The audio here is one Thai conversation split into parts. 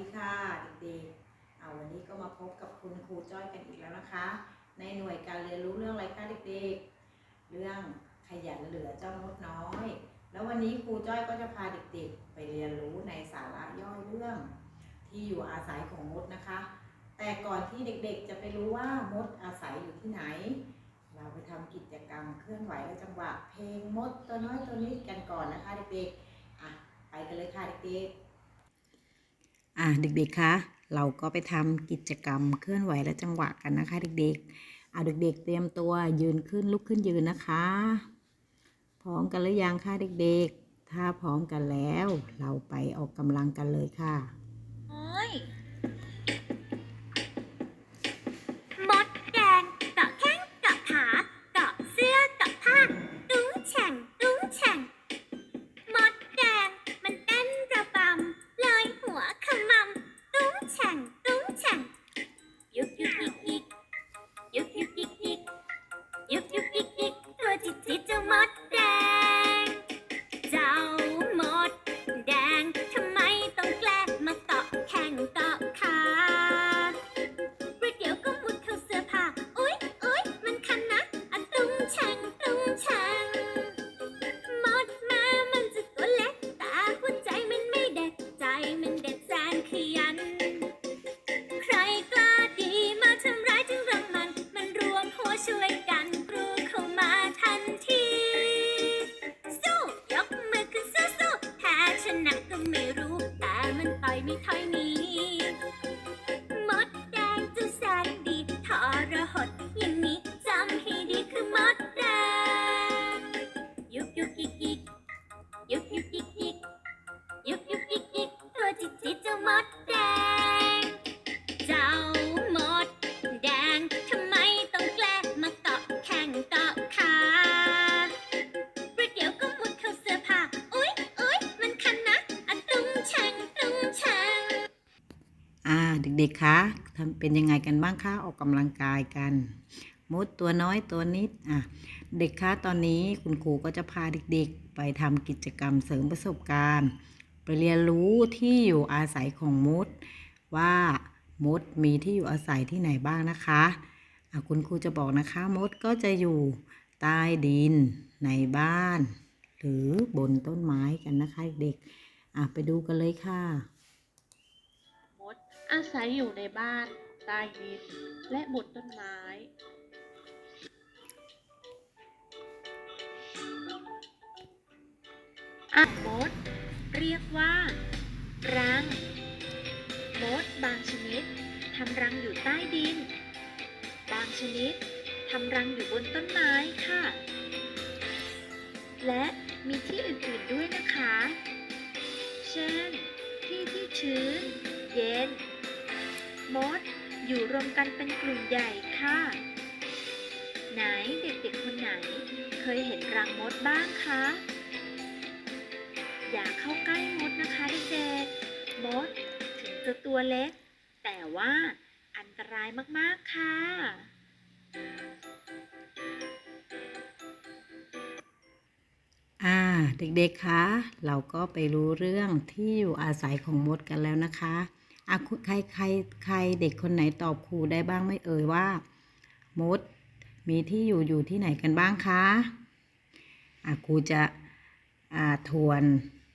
ดีค่ะเด็กๆเอาวันนี้ก็มาพบกับคุณครูจ้อยกันอีกแล้วนะคะ ในหน่วยการเรียนรู้เรื่องอะไรคะเด็กๆ เรื่องขยันเหลือเจ้ามดน้อย แล้ววันนี้ครูจ้อยก็จะพาเด็กๆ ไปเรียนรู้ในสาระย่อยเรื่อง ที่อยู่อาศัยของมดนะคะ แต่ก่อนที่เด็กๆ จะไปรู้ว่ามดอาศัยอยู่ที่ไหน เราไปทำกิจกรรมเคลื่อนไหวและจังหวะเพลงมดตัวน้อยตัวนี้กันก่อนนะคะเด็กๆอะไปกันเลยค่ะเด็กๆ อะเด็กๆคะเราก็ไปทำกิจกรรมเคลื่อนไหวและจังหวะกันนะคะ เด็กๆอะเด็กๆ เตรียมตัวยืนขึ้นลุกขึ้นยืนนะคะ พร้อมกันหรือยังคะเด็กๆ ถ้าพร้อมกันแล้ว เราไปออกกำลังกันเลยค่ะ มดแดง เจ้ามดแดงทำไมต้องแกล้งมาเกาะแข่งเกาะขาประเดี๋ยวก็มุดเข้าเสื้อผ้าอุ๊ยอุ๊ยมันคันนะอะตุ้งแฉงตุ้งแฉ่งมดมามันจะตัวเล็กแต่หัวใจมันไม่เด็กใจมัน หนัก็ไม่รู้ แต่มันต่อยไม่ถอยหนี เด็กๆคะทำเป็นยังไงกันบ้างคะออกกำลังกายกันมดตัวน้อยตัวนิดอะเด็กคะตอนนี้คุณครูก็จะพาเด็กๆ ไปทำกิจกรรมเสริมประสบการณ์ ไปเรียนรู้ที่อยู่อาศัยของมดว่ามดมีที่อยู่อาศัยที่ไหนบ้างนะคะอะคุณครูจะบอกนะคะมดก็จะอยู่ใต้ดินในบ้าน หรือบนต้นไม้กันนะคะเด็กๆอะไปดูกันเลยค่ะ อาศัยอยู่ในบ้าน ใต้ดิน และบนต้นไม้อะมด เรียกว่า รัง มดบางชนิดทำรังอยู่ใต้ดิน บางชนิดทำรังอยู่บนต้นไม้ค่ะ และมีที่อื่นๆด้วยนะคะ เช่น ที่ที่ชื้น เย็น มด อยู่รวมกันเป็นกลุ่มใหญ่ค่ะ ไหนเด็กๆคนไหน เคยเห็นรังมดบ้างคะ อย่าเข้าใกล้มดนะคะเด็กๆมด ถึงจะตัวเล็ก แต่ว่าอันตรายมากๆค่ะอ่าเด็กๆคะ เราก็ไปรู้เรื่องที่อยู่อาศัยของมดกันแล้วนะคะ อะคุณใครใครใครเด็กคนไหนตอบครูได้บ้างไม่เอ่ยว่ามดมีที่อยู่อยู่ที่ไหนกันบ้างคะอะครูจะอ่าทวน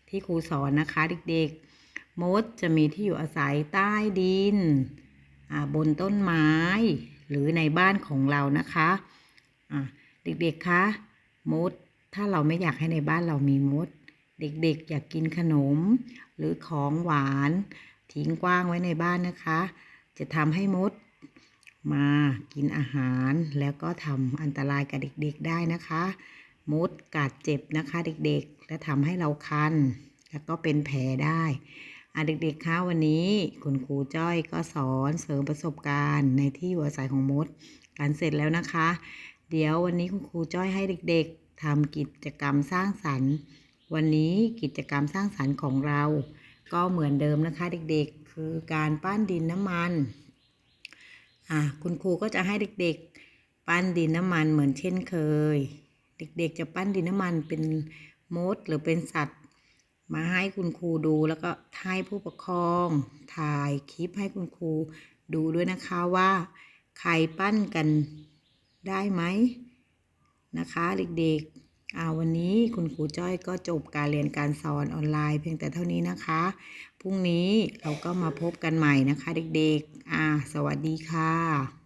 ที่ครูสอนนะคะเด็กๆมดจะมีที่อยู่อาศัยใต้ดินอ่าบนต้นไม้ หรือในบ้านของเรานะคะอะเด็กๆคะมดถ้าเราไม่อยากให้ในบ้านเรามีมด เด็กๆอยากกินขนม หรือของหวาน ทิ้งกว้างไว้ในบ้านนะคะ จะทำให้มดมากินอาหารแล้วก็ทำอันตรายกับเด็กๆได้นะคะ มดกัดเจ็บนะคะเด็กๆ และทำให้เราคัน แล้วก็เป็นแผลได้อะเด็กๆคะวันนี้คุณครูจ้อยก็สอนเสริมประสบการณ์ในที่อยู่อาศัยของมดกันเสร็จแล้วนะคะ เดี๋ยววันนี้คุณครูจ้อยให้เด็กๆทำกิจกรรมสร้างสรรค์ วันนี้กิจกรรมสร้างสรรค์ของเรา ก็เหมือนเดิมนะคะเด็กๆ คือการปั้นดินน้ำมันอะคุณครูก็จะให้เด็กๆ ปั้นดินน้ำมันเหมือนเช่นเคย เด็กๆ จะปั้นดินน้ำมันเป็นมดหรือเป็นสัตว์ มาให้คุณครูดูแล้วก็ให้ผู้ปกครองถ่ายคลิปให้คุณครูดูด้วยนะคะว่าใครปั้นกันได้ไหมนะคะเด็กๆ อ่าวันนี้คุณครูจ้อยก็จบการเรียนการสอนออนไลน์เพียงแต่เท่านี้นะคะ พรุ่งนี้เราก็มาพบกันใหม่นะคะเด็กๆ อ่า สวัสดีค่ะ